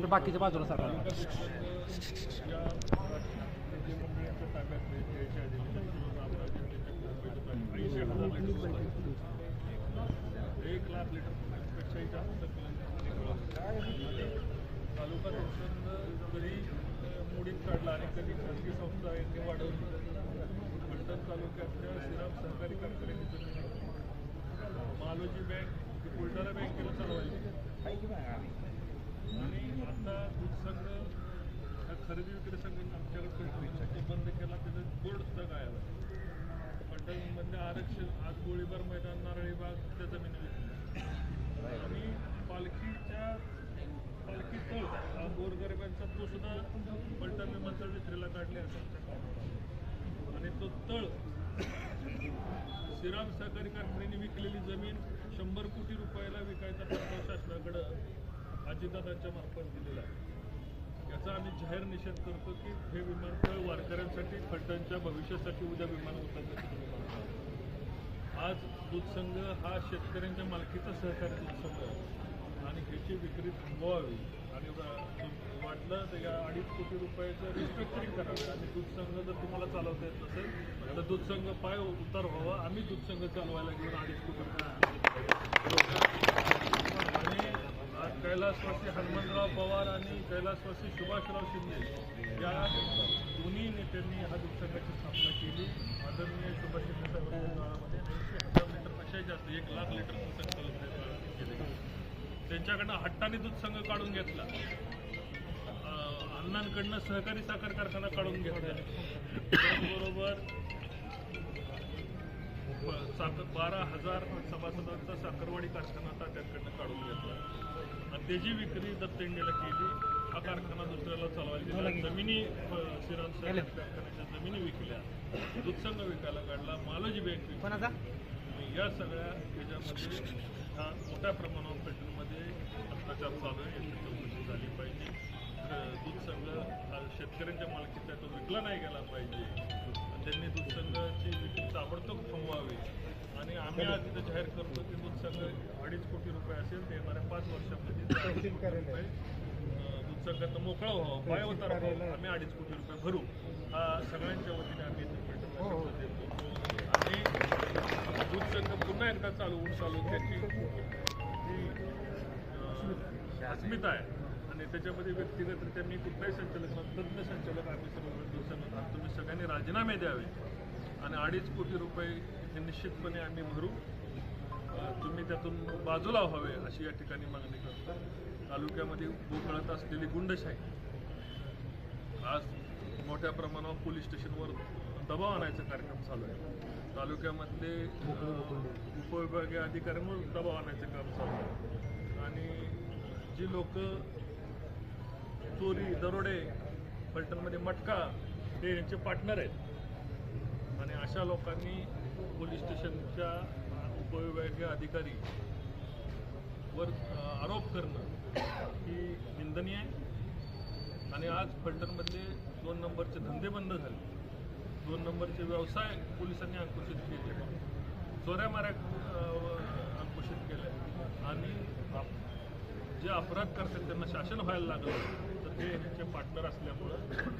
त्यानंतर बाकीच्या बाजूला सरकार या मंडळाच्या ताब्यात द्यायच्या आधी रामराजे ऐंशी हजार लिटर एक लाख लिटर पेक्षाही जास्त तालुका शिक्षण कधी मोडीत काढला आणि कधी खाजगी संस्था यांनी वाढवली फलटण तालुक्यातल्या श्रीराम सहकारी कारखान्याची जमीन महालोजी बँक ही बुलढाणा बँकेला चालवायची आणि आता दूध संघ खरेदी विक्री संघ आमच्याकडे खरेदीसाठी बंद केला त्याचं बोर्ड सुद्धा गायब आहे. पलटणमधलं आरक्षण आज गोळीबार मैदान नारळी बाग त्या जमिनी विकल्या आणि पालखीच्या पालखी तळ हा गोरगरिबांचा तो सुद्धा पलटण विमानतळ विक्रीला काढले असं आणि तो तळ श्रीराम सहकारी कारखान्याने विकलेली जमीन शंभर कोटी रुपयाला विकायचा प्रस्ताव शासनाकडं. अजितदादांच्या मार्फत दिलेला आहे. याचा आम्ही जाहीर निषेध करतो की हे विमानतळ वारकऱ्यांसाठी फलटणच्या भविष्यासाठी उद्या विमान उतरण्यासाठी आज दूध संघ हा शेतकऱ्यांच्या मालकीचा सहकारी दूध संघ आहे. आणि ह्याची विक्री थांबवावी आणि वाटलं तर या अडीच कोटी रुपयाचं रिस्ट्रक्चरिंग करावं. आणि दूध संघ जर तुम्हाला चालवता येत नसेल तर दूध संघ पाय उतार व्हावा. आम्ही दूध संघ चालवायला घेऊन अडीच कोटी रुपये. आणि कैलासवासी हनुमंतराव पवार आणि कैलासवासी सुभाषराव शिंदे या दोन्ही नेत्यांनी हा दूध स्थापना केली. आदरणीय सुभाष शिंदे साहेबांच्या काळामध्ये ऐंशी हजार लिटरपेक्षाही जास्त एक लाख लिटर दूध संघ केले त्यांच्याकडनं हट्टाने दूध संघ काढून घेतला. अण्णांकडनं सहकारी साखर कारखाना काढून घेतला. त्याचबरोबर साखर बारा हजार सभासदांचा साखरवाडी कारखाना आता त्यांकडनं काढून घेतला. आणि त्याची विक्री दत्तेंडेला केली. हा कारखाना दुसऱ्याला चालवायला दिला जमिनी अ, श्रीराम साहेब कारखान्याच्या जमिनी विकल्या. दूधसंघ विकायला काढला. मालोजी बँक विकली. या सगळ्या याच्यामध्ये हा मोठ्या प्रमाणावर पेट्रोलमध्ये भ्रष्टाचार चालू आहे. याची चौकशी झाली पाहिजे. अ, दूध संघ हा शेतकऱ्यांच्या मालकीचा तो विकला नाही गेला पाहिजे. त्यांनी दूध संघाची विक्री ताबडतोब थांबवावी. आम्ही आज इथं जाहीर करतो की दूध संघ अडीच कोटी रुपये असेल ते येणाऱ्या पाच वर्षामध्ये ते अडीच कोटी रुपये अ, दूध संघातनं मोकळा व्हावा. पाय उतार व्हावा. आम्ही अडीच कोटी रुपये भरू. हा सगळ्यांच्या वतीने आम्ही शब्द देतो आणि दूध संघ पुन्हा एकदा चालू होऊन चालू त्याची जी अस्मिता आहे. आणि त्याच्यामध्ये व्यक्तिगतरित्या मी कुठलाही संचालक तज्ज्ञ संचालक आम्ही सगळं दूध संघ तुम्ही सगळ्यांनी राजीनामे द्यावे. आणि अडीच कोटी रुपये हे निश्चितपणे आम्ही भरू. तुम्ही त्यातून बाजूला व्हावे अशी या ठिकाणी मागणी करतो. तालुक्यामध्ये बोकळत असलेली गुंडशाही. आज मोठ्या प्रमाणावर पोलीस स्टेशनवर दबाव आणायचा कार्यक्रम चालू आहे. तालुक्यामधले उपविभागीय अधिकाऱ्यांवर दबाव आणायचं काम चालू आहे. आणि जी लोक चोरी दरोडे फलटणमध्ये मटका हे यांचे पार्टनर आहेत. आणि अशा लोकांनी पोलीस स्टेशनच्या उपविभागीय अधिकारी वर आरोप करणं ही निंदनीय आहे. आणि आज फलटणमधले दोन नंबरचे धंदे बंद झाले. दोन नंबरचे व्यवसाय पोलिसांनी अंकुशित केले. चोऱ्या माऱ्या अ, केल्या आणि आप- जे अपराध करतात त्यांना शासन व्हायला लागलं तर ते ह्यांचे पार्टनर असल्यामुळं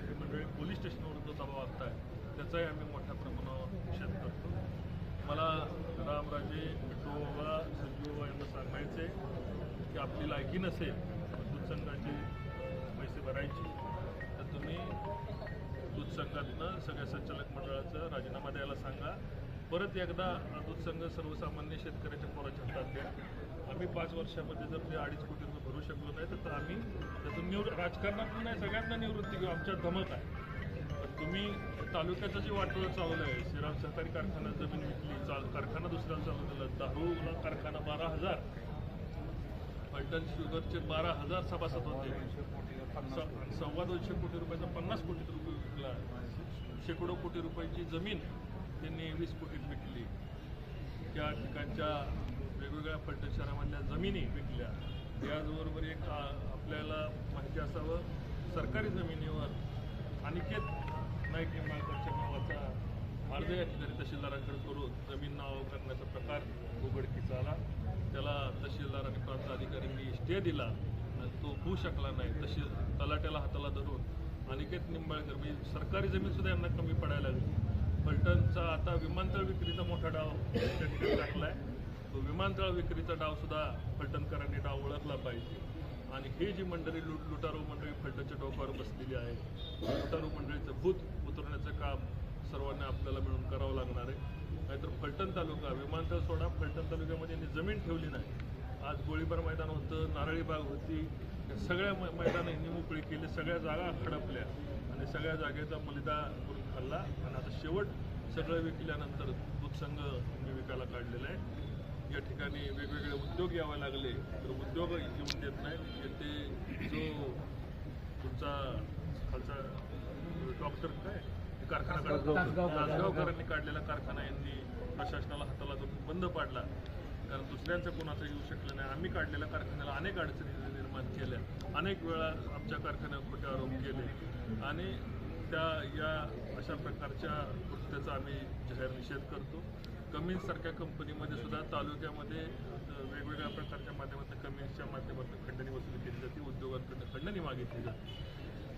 हे मंडळी पोलीस स्टेशनवर जो दबाव आणत आहे त्याचाही आम्ही मोठ्या प्रमाणावर निषेध करतो. रामराजे संजीव यांना सांगायचे की आपली लायकी नसेल दूध संघाचे पैसे भरायचे तर तुम्ही दूध संघातनं सगळ्या संचालक मंडळाचा राजीनामा द्यायला सांगा. परत एकदा दूध संघ सर्वसामान्य शेतकऱ्याच्या पोराच्या हातात द्या. आम्ही पाच वर्षामध्ये जर ते अडीच कोटी रुपये भरू शकलो नाही तर आम्ही त्यातून निवृ राजकारणातून नाही सगळ्यांना निवृत्ती घेऊ. आमच्या धमक आहे. तुम्ही तालुक्याचं जे वाटोळं चालवलं आहे श्रीराम सहकारी कारखाना जमीन विकली चाल कारखाना दुसऱ्याला केला दारूला कारखाना बारा हजार फलटण शुगरचे बारा हजार सभासद होते. सव्वा दोनशे कोटी रुपयाचा पन्नास कोटी रुपये विकला. शेकडो कोटी रुपयाची जमीन त्यांनी वीस कोटीत विकली. त्या ठिकाणच्या वेगवेगळ्या फलटण शहरामधल्या जमिनी विकल्या. याचबरोबर एक आपल्याला माहिती असावं सरकारी जमिनीवर अनिकेत नाईक निंबाळकरच्या नावाचा अर्ज या ठिकाणी तहसीलदारांकडे करून जमीन नाव करण्याचा प्रकार उघडकीचा आला. त्याला तहसीलदार आणि प्रांत अधिकाऱ्यांनी स्टे दिला आणि तो होऊ शकला नाही. तशी तलाट्याला हाताला धरून अनिकेत निंबाळकर म्हणजे सरकारी जमीन सुद्धा यांना कमी पडायला लागली. पलटणचा आता विमानतळ विक्रीचा मोठा डाव त्या ठिकाणी टाकलाय. तो विमानतळ विक्रीचा डाव सुद्धा डाव ओळखला पाहिजे. आणि हे जी मंडळी लुट लुटारू मंडळी फलटाच्या डोक्यावर बसलेली आहे लुटारू मंडळीचं भूत उतरण्याचं काम सर्वांना आपल्याला मिळून करावं लागणार आहे. नाहीतर फलटण तालुका विमानतळ सोडा फलटण तालुक्यामध्ये यांनी जमीन ठेवली नाही. आज गोळीबार मैदान होतं नारळी बाग होती. या सगळ्या मै मैदानं यांनी मोकळी केली सगळ्या जागा खडपल्या. आणि सगळ्या जागेचा मलिदा करून खाल्ला. आणि आता शेवट सगळं विकल्यानंतर दूध संघ विकायला काढलेला आहे. या ठिकाणी वेगवेगळे उद्योग यावे लागले तर उद्योग येऊन देत नाहीत. येथे जो तुमचा खालचा डॉक्टर काय? कारखाना तासगावकरांनी काढलेला कारखाना यांनी प्रशासनाला हाताला धरून बंद पाडला. कारण दुसऱ्यांचं कोणाचं येऊ शकलं नाही. आम्ही काढलेल्या कारखान्याला अनेक अडचणी निर्माण केल्या. अनेक वेळा आमच्या कारखान्यावर खोटे आरोप केले. आणि त्या या अशा प्रकारच्या त्याचा आम्ही जाहीर निषेध करतो. कमिन्ससारख्या कंपनीमध्ये सुद्धा तालुक्यामध्ये वेगवेगळ्या प्रकारच्या माध्यमातून कमिन्सच्या माध्यमातून खंडणी वसुली केली जाते उद्योगांकडून खंडणी मागितली जाते.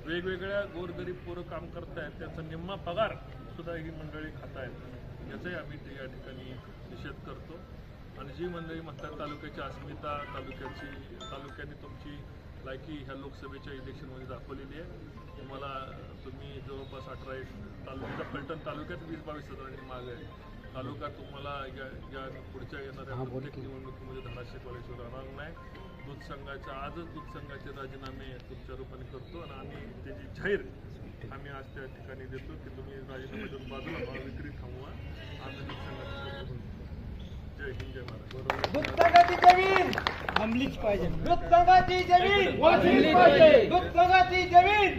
वेगवेगळ्या गोरगरीब पोरं काम करतायत त्यांचा निम्मा पगार सुद्धा ही मंडळी खातायत. याचाही आम्ही ते या ठिकाणी निषेध करतो. आणि जी मंडळी म्हणतात तालुक्याची अस्मिता तालुक्याची तालुक्याने तुमची लायकी ह्या लोकसभेच्या इलेक्शनमध्ये दाखवलेली आहे. तुम्हाला तुम्ही जवळपास अठरा एक तालुक्याच्या फलटण तालुक्यात वीस बावीस हजारांनी माग आहे. तालुका तुम्हाला या या पुढच्या येणाऱ्या प्रत्येक निवडणुकीमध्ये धाराशिव कॉलेजवर राहणार नाही. दूध संघाच्या आजच दूध संघाचे राजीनामे तुमच्या रूपाने करतो आणि आम्ही त्याची जाहीर आम्ही आज त्या ठिकाणी देतो की तुम्ही राजीनामे देऊन बाजूला व्हा, विक्री थांबवा आम्ही दूध संघाचं करू. जय हिंद जय महाराज दूध संघाची जमीन थांबलीच पाहिजे दूध संघाची जमीन वाचलीच पाहिजे. दूध संघाची जमीन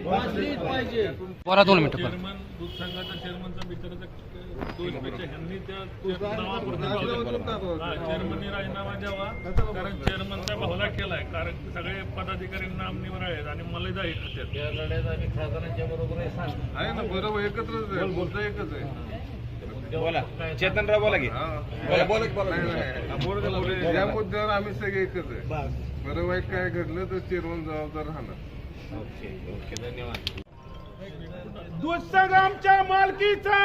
वाचलीच पाहिजे. बोला दोन मिनिटं चेअरमन दूध संघाचा चेअरमनचा बिचाराचा दोषपेक्षा ह्यांनी त्या त्या नावापुरतं चेअरमननी राजीनामा द्यावा. कारण चेअरमनचा भावला केलाय. कारण सगळे पदाधिकारी नामनिवर आहेत आणि मलिदा हे खात्यात या लढ्यात आम्ही खासदारांच्या बरोबर आहे ना बरोबर. एकत्रच आहे. मुद्दा एकच आहे. बोला. चेतनराव बोला की. हा. बोला. बोला की नाही, नाही. बोला. या मुद्द्यावर आम्ही सगळे एकच आहे. बरं वाईट काय घडलं तर चेअरमन जबाबदार राहणार. ओके ओके धन्यवाद. दूध संघ आमच्या मालकीचा.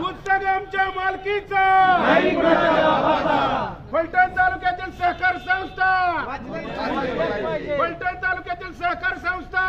दूध संघ आमच्या मालकीचा. फलटण तालुक्यातील सहकार संस्था. फलटण तालुक्यातील सहकार संस्था.